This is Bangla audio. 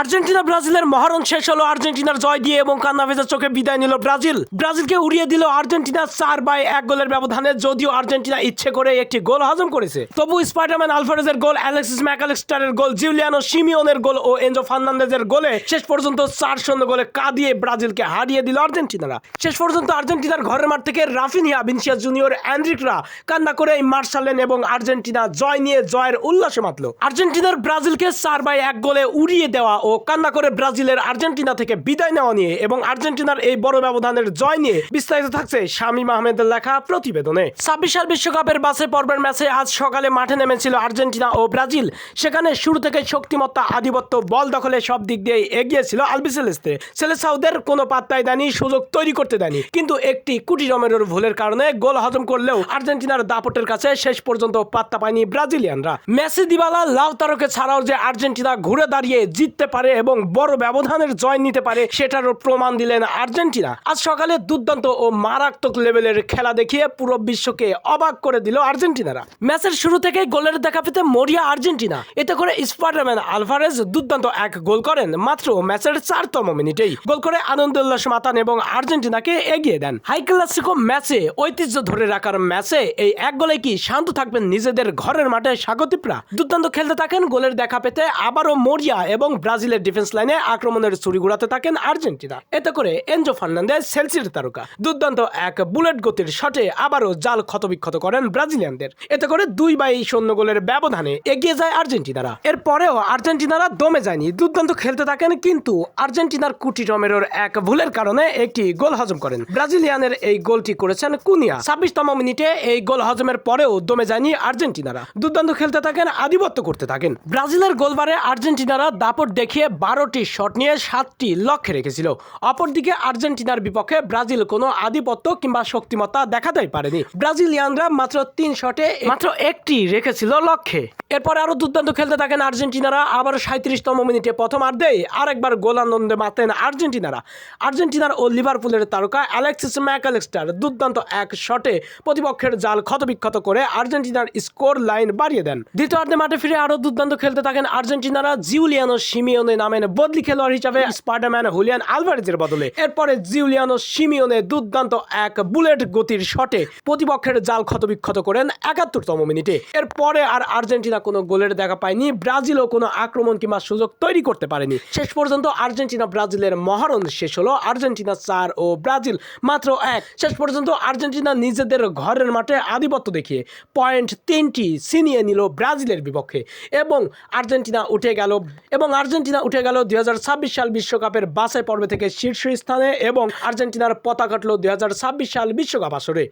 আর্জেন্টিনা, ব্রাজিলের মহারণ শেষ হলো। আর্জেন্টিনার জয় দিয়ে এবং কান্না ভেজা চোখে বিদায় নিল ব্রাজিল। ব্রাজিলকে উড়িয়ে দিল আর্জেন্টিনা চার বাই এক গোলের ব্যবধানে, যদিও আর্জেন্টিনা ইচ্ছে করে একটি গোল হজম করেছে। তবু স্পাইডারম্যান আলফারেজের গোল, অ্যালেক্সিস ম্যাকালেস্টারের গোল, জিউলিয়ানো সিমিওনের গোল ও এনজো ফার্নান্দেজের গোলে শেষ পর্যন্ত চার শূন্য গোলে কাঁদিয়ে ব্রাজিলকে হারিয়ে দিল আর্জেন্টিনারা। শেষ পর্যন্ত আর্জেন্টিনার ঘরের মাঠ থেকে রাফিনিয়া ভিনসিয়া জুনিয়র অ্যান্ড্রিকরা কান্না করে এই মাঠ এবং আর্জেন্টিনা জয় নিয়ে জয়ের উল্লাসে মাতল। আর্জেন্টিনার ব্রাজিলকে চার বাই এক গোলে উড়িয়ে দেওয়া ও কান্না করে ব্রাজিলের আর্জেন্টিনা থেকে বিদায় নেওয়া নিয়ে এবং আর্জেন্টিনার এই বড় ব্যবধানের জয় নিয়ে বিস্তারিত থাকছে শামীম আহমেদের লেখা প্রতিবেদনে। ছাব্বিশ সাল বিশ্বকাপের বাসে পর্বের ম্যাচে আজ সকালে মাঠে নেমেছিল আর্জেন্টিনা ও ব্রাজিল। সেখানে শুরু থেকে শক্তিমত্তা, আধিপত্য, বল দখলে সব দিক দিয়ে এগিয়েছিল আলবিসেলেস্তে। সেলেসাউদের কোনো পাত্তাই দেয়নি, সুযোগ তৈরি করতে দেয়নি। কিন্তু একটি কুটি রমেরোর ভুলের কারণে গোল হজম করলেও আর্জেন্টিনার দাপটের কাছে শেষ পর্যন্ত পাত্তা পায়নি ব্রাজিলিয়ানরা। মেসি, দিবালা লাল তারকে ছাড়াও যে আর্জেন্টিনা ঘুরে দাঁড়িয়ে জিততে পারে এবং বড় ব্যবধানের জয় নিতে পারে সেটারও প্রমাণ দিলেন আর্জেন্টিনা। আজ সকালে দুর্দান্ত ও মারাত্মক লেভেলের খেলা দেখিয়ে পুরো বিশ্বকে অবাক করে দিল আর্জেন্টিনারা। ম্যাচের শুরু থেকে গোলের দেখা পেতে মরিয়া আর্জেন্টিনা। এতে করে স্পাইডারম্যান আলভারেজ দুর্দান্ত এক গোল করেন, মাত্র ম্যাচের চারতম মিনিটেই। গোল করে আনন্দ উল্লাস মাতান এবং আর্জেন্টিনাকে এগিয়ে দেন। হাই ক্লাসিকো ম্যাচে ঐতিহ্য ধরে রাখার ম্যাচে এই এক গোলে কি শান্ত থাকবেন নিজেদের ঘরের মাঠে স্বাগতিকরা? দুর্দান্ত খেলতে থাকেন, গোলের দেখা পেতে আবারও মরিয়া এবং ব্রাজিলের ডিফেন্স লাইনে আক্রমণের ছুরি ঘুরাতে থাকেন আর্জেন্টিনা। এতে করে এনজো ফার্নান্দেজ সেলসির তারকা। দুর্দান্ত এক বুলেট গতির শটে আবারও জাল ক্ষতবিক্ষত করেন ব্রাজিলিয়ানদের। এতে করে দুই বাই শূন্য গোলের ব্যবধানে এগিয়ে যায় আর্জেন্টিনারা। এরপরেও আর্জেন্টিনারা দমে যায়নি। দুর্দান্ত খেলতে থাকেন কিন্তু আর্জেন্টিনার কুটি রমেরোর এক ভুলের কারণে একটি গোল হজম করেন। ব্রাজিলিয়ানের এই গোলটি করেছেন কুনিয়া। ছাব্বিশতম মিনিটে এই গোল হজমের পরেও দমে যায়নি আর্জেন্টিনারা। দুর্দান্ত খেলতে থাকেন আধিপত্য করতে থাকেন। ব্রাজিলের গোলবারে আর্জেন্টিনারা দাপট দেখিয়ে বারোটি শট নিয়ে সাতটি লক্ষ্যে রেখেছিল। অপরদিকে আর্জেন্টিনার বিপক্ষে ব্রাজিল কোনো আধিপত্য কিংবা শক্তিমত্তা দেখাতেই পারেনি। ব্রাজিলিয়ানরা মাত্র তিন শটে মাত্র একটি রেখেছিল লক্ষ্যে। এরপর আরও দুর্দান্ত খেলতে থাকেন আর্জেন্টিনারা। আবার সাঁত্রিশতম মিনিটে প্রথম আর্ধেই আরেকবার গোল আনন্দে মাতেন আর্জেন্টিনারা। আর্জেন্টিনার ও লিভারপুলের তারকা অ্যালেক্সিস ম্যাকালেস্টার দুর্দান্ত এক শটে প্রতিপক্ষের জাল ক্ষতবিক্ষত করে আর্জেন্টিনার স্কোর লাইন বাড়িয়ে দেন। দ্বিতীয়ার্ধে মাঠে ফিরে আরও দুর্দান্ত খেলতে থাকেন আর্জেন্টিনারা। জিউলিয়ানো সিমিওনে নামেন বদলি খেলোয়াড় হিসাবে স্পাইডারম্যান হুলিয়ান আলভারেজের বদলে। এরপরে জিউলিয়ানো সিমিওনে দুর্দান্ত এক বুলেট গতির শটে প্রতিপক্ষের জাল ক্ষতবিক্ষত করেন একাত্তরতম মিনিটে। এরপরে আর আর্জেন্টিনা কোনো গোলের দেখা পায়নি, ব্রাজিলও কোনো আক্রমণ কিংবা সুযোগ তৈরি করতে পারেনি। শেষ পর্যন্ত আর্জেন্টিনা ব্রাজিলের মহারণ শেষ হলো, আর্জেন্টিনা চার ও ব্রাজিল মাত্র এক। শেষ পর্যন্ত আর্জেন্টিনা নিজেদের ঘরের মাঠে আধিপত্য দেখিয়ে পয়েন্ট তিনটি ছিনিয়ে নিল ব্রাজিলের বিপক্ষে। এবং আর্জেন্টিনা উঠে গেল, এবং আর্জেন্টিনা উঠে গেল দু হাজার ছাব্বিশ সাল বিশ্বকাপের বাছাই পর্বে থেকে শীর্ষ স্থানে এবং আর্জেন্টিনার পতাকা কাটল দুই হাজার ছাব্বিশ সাল বিশ্বকাপ আসরে।